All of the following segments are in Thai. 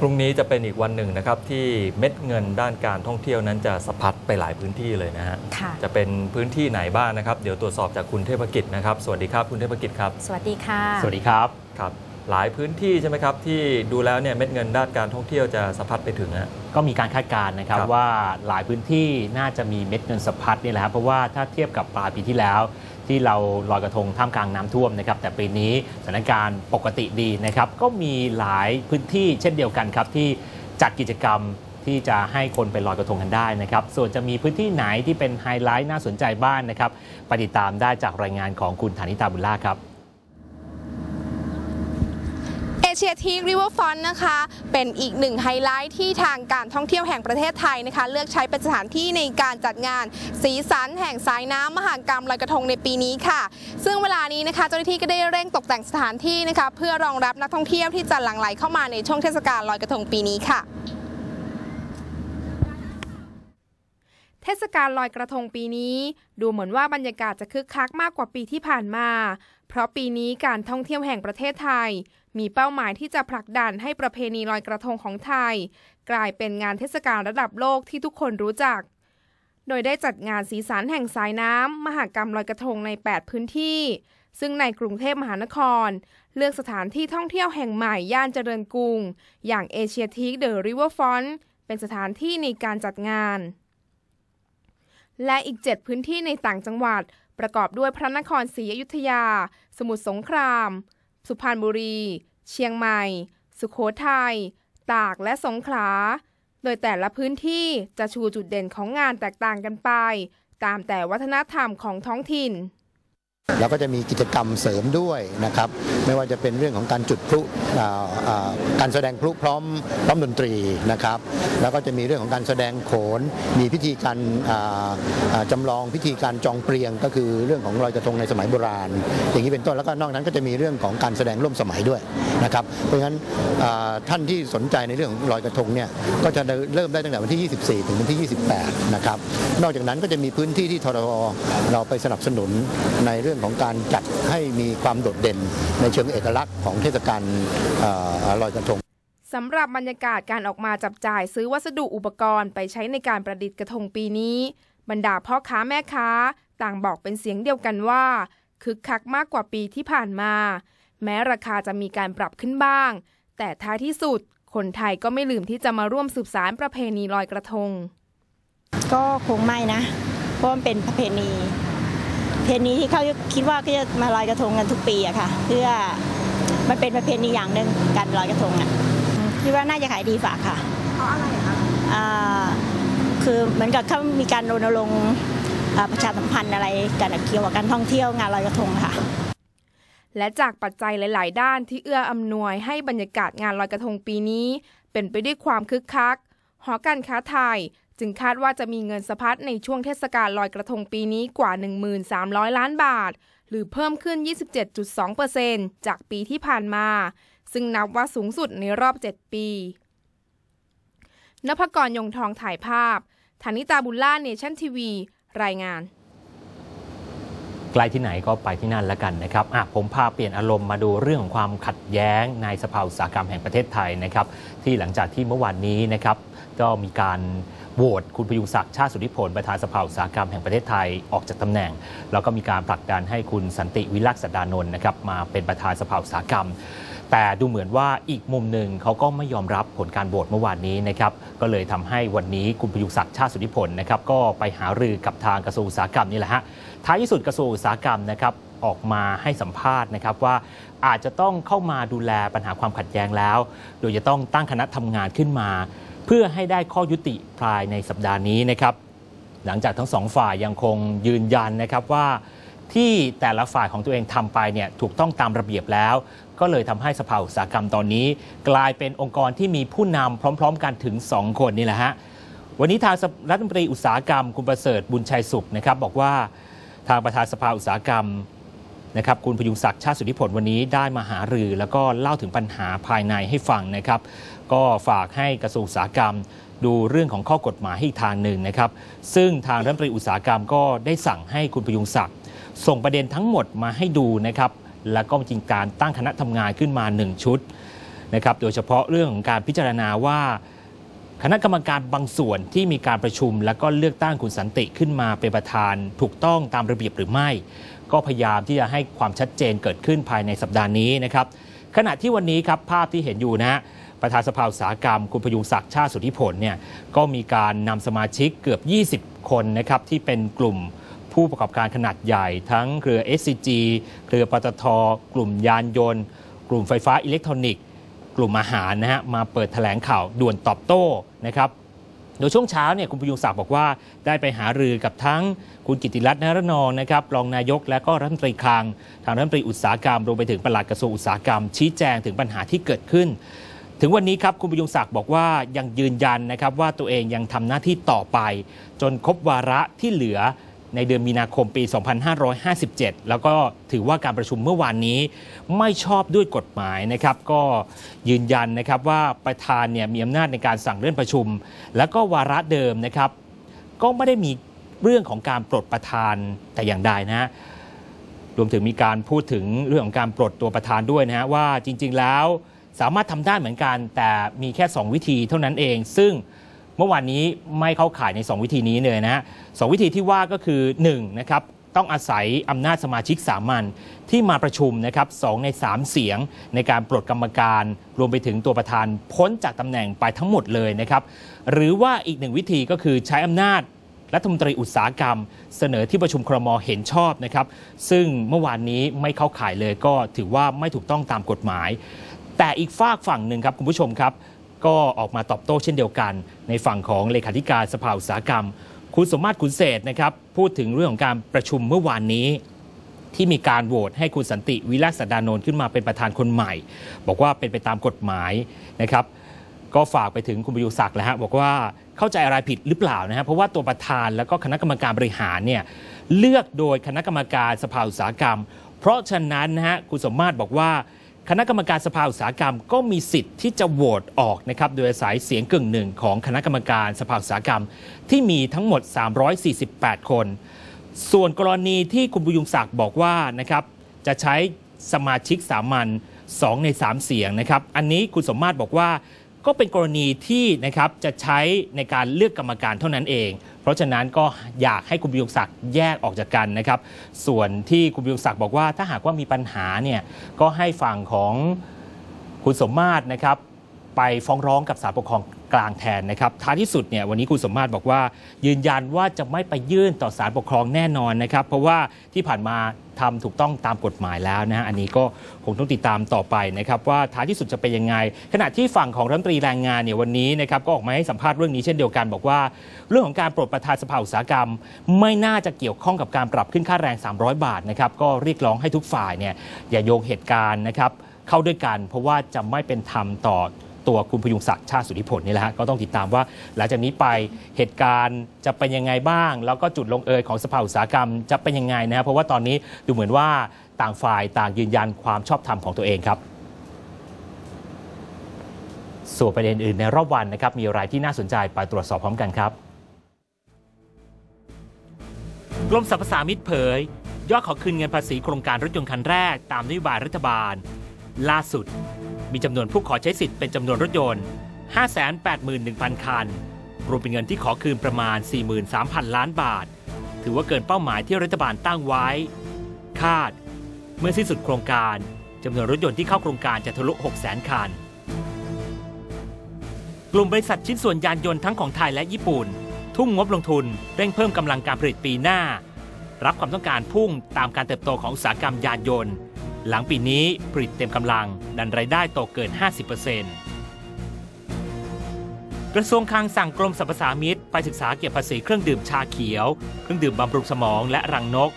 พรุ่งนี้จะเป็นอีกวันหนึ่งนะครับที่เม็ดเงินด้านการท่องเที่ยวนั้นจะสะพัดไปหลายพื้นที่เลยนะฮะค่ะ จะเป็นพื้นที่ไหนบ้างนะครับ เดี๋ยวตรวจสอบจากคุณเทพกิจนะครับ สวัสดีครับคุณเทพกิจครับ สวัสดีค่ะ สวัสดีครับ ครับ หลายพื้นที่ใช่ไหมครับ ที่ดูแล้วเนี่ยเม็ดเงินด้านการท่องเที่ยวจะสะพัดไปถึงฮะ ก็มีการคาดการณ์นะครับครับว่าหลายพื้นที่น่าจะมีเม็ดเงินสะพัดนี่แหละครับเพราะว่าถ้าเทียบกับปลายปีที่แล้ว ที่เราลอยกระทงท่ามกลางน้ำท่วมนะครับแต่ปีนี้สถานการณ์ปกติดีนะครับก็มีหลายพื้นที่เช่นเดียวกันครับที่จัดกิจกรรมที่จะให้คนไปลอยกระทงกันได้นะครับส่วนจะมีพื้นที่ไหนที่เป็นไฮไลท์น่าสนใจบ้างนะครับไปติดตามได้จากรายงานของคุณฐานิตาบุญล่าครับ เชียทีริเวอร์ฟอนนะคะ เป็นอีกหนึ่งไฮไลท์ที่ทางการท่องเที่ยวแห่งประเทศไทยนะคะ เลือกใช้เป็นสถานที่ในการจัดงาน สีสันแห่งสายน้ำมหากรรมลอยกระทงในปีนี้ค่ะ ซึ่งเวลานี้นะคะเจ้าหน้าที่ก็ได้เร่งตกแต่งสถานที่นะคะ เพื่อรองรับนักท่องเที่ยวที่จะหลั่งไหลเข้ามาในช่วงเทศกาลลอยกระทงปีนี้ค่ะเทศกาลลอยกระทงปีนี้ ดูเหมือนว่าบรรยากาศจะคึกคักมากกว่าปีที่ผ่านมา เพราะปีนี้การท่องเที่ยวแห่งประเทศไทย มีเป้าหมายที่จะผลักดันให้ประเพณีลอยกระทงของไทย กลายเป็นงานเทศกาลระดับโลกที่ทุกคนรู้จัก โดยได้จัดงานสีสันแห่งสายน้ำมหากรรมลอยกระทงใน 8 พื้นที่ ซึ่งในกรุงเทพมหานคร เลือกสถานที่ท่องเที่ยวแห่งใหม่ย่านเจริญกรุง อย่างเอเชียทีคเดอะริเวอร์ฟอนเป็นสถานที่ในการจัดงาน และอีก 7 พื้นที่ในต่างจังหวัดประกอบด้วยพระนครศรีอยุธยา สมุทรสงคราม สุพรรณบุรี เชียงใหม่ สุโขทัย ตากและสงขลา โดยแต่ละพื้นที่จะชูจุดเด่นของงานแตกต่างกันไป ตามแต่วัฒนธรรมของท้องถิ่น แล้วก็จะมีกิจกรรมเสริมด้วยนะครับไม่ว่าจะเป็นเรื่องของการจุดพลุการแสดงพลุพร้อมพร้อมดนตรีนะครับแล้วก็จะมีเรื่องของการแสดงโขน มีพิธีการอ่าอ่าจำลองพิธีการจองเปรียง ก็คือเรื่องของลอยกระทงในสมัยโบราณ อย่างนี้เป็นต้นแล้วก็นอกนั้นก็จะมีเรื่องของการแสดงร่วมสมัยด้วยนะครับเพราะฉะนั้นท่านที่สนใจในเรื่องของลอยกระทงเนี่ยก็จะเริ่มได้ตั้งแต่วันที่ 24 ถึงวันที่ 28 นะครับนอกจากนั้นก็จะมีพื้นที่ที่ทรทเราไปสนับสนุนในเรื่องของการจัดให้มีความโดดเด่น ในเชิงเอกลักษณ์ของเทศกาลเอ่อลอยกระทงสำหรับบรรยากาศการออกมาจับจ่ายซื้อวัสดุอุปกรณ์ไปใช้ในการประดิษฐ์กระทงปีนี้ บรรดาพ่อค้าแม่ค้า ต่างบอกเป็นเสียงเดียวกันว่า คึกคักมากกว่าปีที่ผ่านมา แม้ราคาจะมีการปรับขึ้นบ้าง แต่ท้ายที่สุด คนไทยก็ไม่ลืมที่จะมาร่วมสืบสารประเพณีลอยกระทง ก็คงไม่นะเพราะมันเป็นประเพณีประ เพณีที่เขาคิดว่าก็จะมาลอยกระทงกันทุกปีอะค่ะ เพื่อมันเป็นประเพณีอย่างหนึ่งการลอยกระทงอะคิดว่าน่าจะขายดีฝากค่ะเพราะอะไรคะคือเหมือนกับเขามีการรณรงค์ประชาสัมพันธ์อะไรกันเกี่ยวกับการท่องเที่ยวงานลอยกระทงค่ะ และจากปัจจัยหลาย ๆ ด้านที่เอื้ออำนวยให้บรรยากาศงานลอยกระทงปีนี้ เป็นไปด้วยความคึกคัก หอการค้าไทย จึงคาดว่าจะมีเงินสะพัดในช่วงเทศกาลลอยกระทงปีนี้กว่า 1,300 ล้านบาท หรือเพิ่มขึ้น 27.2%จากปีที่ผ่านมา ซึ่งนับว่าสูงสุดในรอบ 7 ปีนภกรยงทองถ่ายภาพธนิตาบุญล่าเนชั่นทีวี รายงานใกล้ที่ไหนก็ไปที่นั่นแล้วกันนะครับผมพาเปลี่ยนอารมณ์มาดูเรื่องของความขัดแย้งในสภาอุตสาหกรรมแห่งประเทศไทยนะครับ ที่หลังจากที่เมื่อวานนี้นะครับก็มีการ โหวตคุณพยุงศักดิ์ชาติสุทธิผลประธานสภาอุตสาหกรรมแห่งประเทศไทยออกจากตำแหน่ง แล้วก็มีการผลักดันให้คุณสันติวิลักษดานนท์นะครับมาเป็นประธานสภาอุตสาหกรรม แต่ดูเหมือนว่าอีกมุมหนึ่งเขาก็ไม่ยอมรับผลการโหวตเมื่อวานนี้นะครับก็เลยทำให้วันนี้คุณพยุงศักดิ์ชาติสุทธิผลนะครับก็ไปหารือกับทางกระทรวงอุตสาหกรรมนี่แหละฮะท้ายที่สุดกระทรวงอุตสาหกรรมนะครับ ออกมาให้สัมภาษณ์นะครับว่าอาจจะต้องเข้ามาดูแลปัญหาความขัดแย้งแล้ว โดยจะต้องตั้งคณะทำงานขึ้นมา เพื่อให้ได้ข้อยุติภายในสัปดาห์นี้นะครับ หลังจากทั้งสองฝ่ายยังคงยืนยันนะครับว่าที่แต่ละฝ่ายของตัวเองทำไปเนี่ยถูกต้องตามระเบียบแล้ว ก็เลยทำให้สภาอุตสาหกรรมตอนนี้ กลายเป็นองค์กรที่มีผู้นำพร้อม ๆ กันถึง 2 คนนี่แหละฮะวันนี้ทางรัฐมนตรีอุตสาหกรรมคุณประเสริฐบุญชัยสุขนะครับบอกว่าทางประธานสภาอุตสาหกรรม นะครับคุณพยุงศักดิ์ชาติสุทธิผลวันนี้ได้มาหารือ แล้วก็เล่าถึงปัญหาภายในให้ฟังนะครับ ก็ฝากให้กระทรวงอุตสาหกรรม ดูเรื่องของข้อกฎหมายให้ทางหนึ่งนะครับ ซึ่งทางรัฐมนตรีอุตสาหกรรมก็ได้สั่งให้คุณพยุงศักดิ์ส่งประเด็นทั้งหมดมาให้ดูนะครับ แล้วก็จริงการตั้งคณะทำงานขึ้นมา 1 ชุดนะครับ โดยเฉพาะเรื่องของการพิจารณาว่า คณะกรรมการบางส่วนที่มีการประชุม แล้วก็เลือกตั้งคุณสันติขึ้นมาเป็นประธาน ถูกต้องตามระเบียบหรือไม่ ก็พยายามที่จะให้ความชัดเจนเกิดขึ้นภายในสัปดาห์นี้นะครับขณะที่วันนี้ครับภาพที่เห็นอยู่นะประธานสภาอุตสาหกรรม คุณพยุงศักดิ์ชาติสุทธิผลเนี่ยก็มีการนำสมาชิกเกือบ 20 คนนะครับที่เป็นกลุ่มผู้ประกอบการขนาดใหญ่ ทั้งเครือ SCG เครือปตท กลุ่มยานยนต์ กลุ่มไฟฟ้าอิเล็กทรอนิกส์ กลุ่มอาหารนะฮะมาเปิดแถลงข่าวด่วนตอบโต้นะครับโดยช่วงเช้าเนี่ยคุณพยุงศักดิ์บอกว่าได้ไปหารือกับทั้งคุณกิติรัตน์นรนองนะครับรองนายกและก็รัฐมนตรีคลัง ทางรัฐมนตรีอุตสาหกรรมรวมไปถึงปลัดกระทรวงอุตสาหกรรม ชี้แจงถึงปัญหาที่เกิดขึ้น ถึงวันนี้ครับคุณพยุงศักดิ์บอกว่ายังยืนยันนะครับว่าตัวเองยังทำหน้าที่ต่อไป จนครบวาระที่เหลือ ในเดือนมีนาคมปี 2557 แล้วก็ถือว่าการประชุมเมื่อวานนี้ไม่ชอบด้วยกฎหมายนะครับ ก็ยืนยันนะครับว่าประธานเนี่ยมีอำนาจในการสั่งเลื่อนประชุม แล้วก็วาระเดิมนะครับ ก็ไม่ได้มีเรื่องของการปลดประธานแต่อย่างใดนะฮะรวมถึงมีการพูดถึงเรื่องของการปลดตัวประธานด้วยนะฮะว่าจริง ๆแล้วสามารถทำได้เหมือนกัน แต่มีแค่ 2 วิธีเท่านั้นเอง ซึ่ง เมื่อวานนี้ไม่เข้าข่ายใน 2 วิธีนี้เลยนะฮะสองวิธีที่ว่าก็คือ1นะครับต้องอาศัยอำนาจสมาชิกสามัญที่มาประชุมนะครับสองใน 3 เสียงในการปลดกรรมการ รวมไปถึงตัวประธานพ้นจากตำแหน่งไปทั้งหมดเลยนะครับ หรือว่าอีกหนึ่งวิธีก็คือใช้อำนาจรัฐมนตรีอุตสาหกรรม เสนอที่ประชุมครมเห็นชอบนะครับ ซึ่งเมื่อวานนี้ไม่เข้าข่ายเลยก็ถือว่าไม่ถูกต้องตามกฎหมาย แต่อีกฝากฝั่งหนึ่งครับคุณผู้ชมครับ ก็ออกมาตอบโต้เช่นเดียวกัน ในฝั่งของเลขาธิการสภาอุตสาหกรรม คุณสมมาตรขุนเศษนะครับพูดถึงเรื่องของการประชุมเมื่อวานนี้ที่มีการโหวตให้คุณสันติวิลาสดานนท์ขึ้นมาเป็นประธานคนใหม่ บอกว่าเป็นไปตามกฎหมายนะครับ ก็ฝากไปถึงคุณประยุศักดิ์แหละฮะบอกว่าเข้าใจอะไรผิดหรือเปล่านะฮะเพราะว่าตัวประธานแล้วก็คณะกรรมการบริหารเนี่ยเลือกโดยคณะกรรมการสภาอุตสาหกรรม เพราะฉะนั้นนะฮะคุณสมมาตรบอกว่า คณะกรรมการสภาอุตสาหกรรมก็มีสิทธิ์ที่จะโหวตออกนะครับโดยอาศัยเสียงกึ่งหนึ่งของคณะกรรมการสภาอุตสาหกรรม ที่มีทั้งหมด 348 คน ส่วนกรณีที่คุณบุยุงศักดิ์บอกว่านะครับจะใช้สมาชิกสามัญ2ใน 3 เสียงนะครับ อันนี้คุณสมมาตรบอกว่าก็เป็นกรณีที่นะครับจะใช้ในการเลือกกรรมการเท่านั้นเอง ราะฉะนั้นก็อยากให้คุณบิวศักดิ์แยกออกจากกันนะครับ ส่วนที่คุณบิวศักดิ์บอกว่าถ้าหากว่ามีปัญหาเนี่ยก็ให้ฝั่งของคุณสมมาตรนะครับไปฟ้องร้องกับศาลปกครองกลางแทนนะครับ ท้ายที่สุดเนี่ยวันนี้คุณสมมาตรบอกว่า ยืนยันว่าจะไม่ไปยื่นต่อศาลปกครองแน่นอนนะครับ เพราะว่าที่ผ่านมา ทำถูกต้องตามกฎหมายแล้วนะฮะอันนี้ก็คงต้องติดตามต่อไปนะครับว่าท้ายที่สุดจะเป็นยังไง ขณะที่ฝั่งของรัฐมนตรีแรงงานเนี่ยวันนี้นะครับก็ออกมาให้สัมภาษณ์เรื่องนี้เช่นเดียวกัน บอกว่า เรื่องของการปลดประธานสภาอุตสาหกรรม ไม่น่าจะเกี่ยวข้องกับการปรับขึ้นค่าแรง 300 บาทนะครับก็เรียกร้องให้ทุกฝ่ายเนี่ยอย่าโยงเหตุการณ์นะครับเข้าด้วยกัน เพราะว่าจะไม่เป็นธรรมต่อ ตัวคุณพยุงศักดิ์ชาติสุทธิผลนี่แหละฮะก็ต้องติดตามว่าหลังจากนี้ไปเหตุการณ์จะเป็นยังไงบ้าง แล้วก็จุดลงเอยของสภาอุตสาหกรรมจะเป็นยังไงนะครับเพราะว่าตอนนี้ดูเหมือนว่าต่างฝ่ายต่างยืนยันความชอบธรรมของตัวเองครับ ส่วนประเด็นอื่นในรอบวันนะครับมีอะไรที่น่าสนใจไปตรวจสอบพร้อมกันครับกรมสรรพสามิตเผย ยอดขอคืนเงินภาษีโครงการรถยนต์คันแรกตามนโยบายรัฐบาล ล่าสุด มีจำนวนผู้ขอใช้สิทธิ์เป็นจำนวนรถยนต์ 581,000 คัน รวมเป็นเงินที่ขอคืนประมาณ 43,000 ล้านบาท ถือว่าเกินเป้าหมายที่รัฐบาลตั้งไว้ คาด เมื่อสิ้นสุดโครงการจำนวนรถยนต์ที่เข้าโครงการจะทะลุ 600,000 คัน กลุ่มบริษัทชิ้นส่วนยานยนต์ทั้งของไทยและญี่ปุ่น ทุ่มงบลงทุนเร่งเพิ่มกำลังการผลิตปีหน้า รับความต้องการพุ่งตามการเติบโตของอุตสาหกรรมยานยนต์ หลังปีนี้ผลิตเต็มกำลังดันรายได้โตเกิน 50%กระทรวงคลังสั่งกรมสรรพสามิตไปศึกษาเก็บภาษีเครื่องดื่มชาเขียว เครื่องดื่มบำรุงสมองและรังนก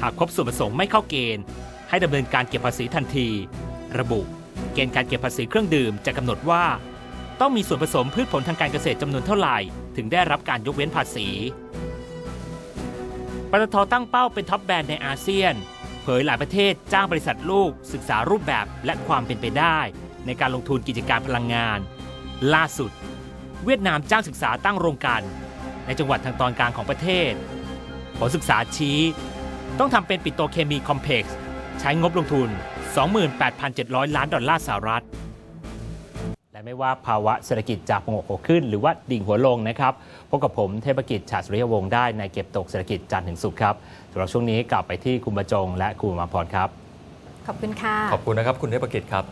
หากพบส่วนผสมไม่เข้าเกณฑ์ ให้ดำเนินการเก็บภาษีทันที ระบุ เกณฑ์การเก็บภาษีเครื่องดื่มจะกำหนดว่า ต้องมีส่วนผสมพืชผลทางการเกษตรจำนวนเท่าไหร่ ถึงได้รับการยกเว้นภาษีปตทตั้งเป้าเป็นท็อปแบรนด์ในอาเซียน เผยหลายประเทศจ้างบริษัทลูก ศึกษารูปแบบและความเป็นไปได้ ในการลงทุนกิจการพลังงาน ล่าสุด เวียดนามจ้างศึกษาตั้งโรงกัน ในจังหวัดทางตอนกลางของประเทศ ผลศึกษาชี้ ต้องทำเป็นปิโตเคมีคอมเพล็กซ์ใช้งบลงทุน 28,700 ล้านดอลลาร์สหรัฐ ไม่ว่าภาวะเศรษฐกิจจะโงกหัวขึ้น หรือว่าดิ่งหัวลงนะครับพบกับผมเทพกิจฉาสุริยวงศ์ได้ในเก็บตกเศรษฐกิจจันทร์ถึงศุกร์ครับสำหรับช่วงนี้กลับไปที่คุณประจง และคุณอุมาพรครับ ขอบคุณค่ะ ขอบคุณนะครับ คุณเทพกิจครับ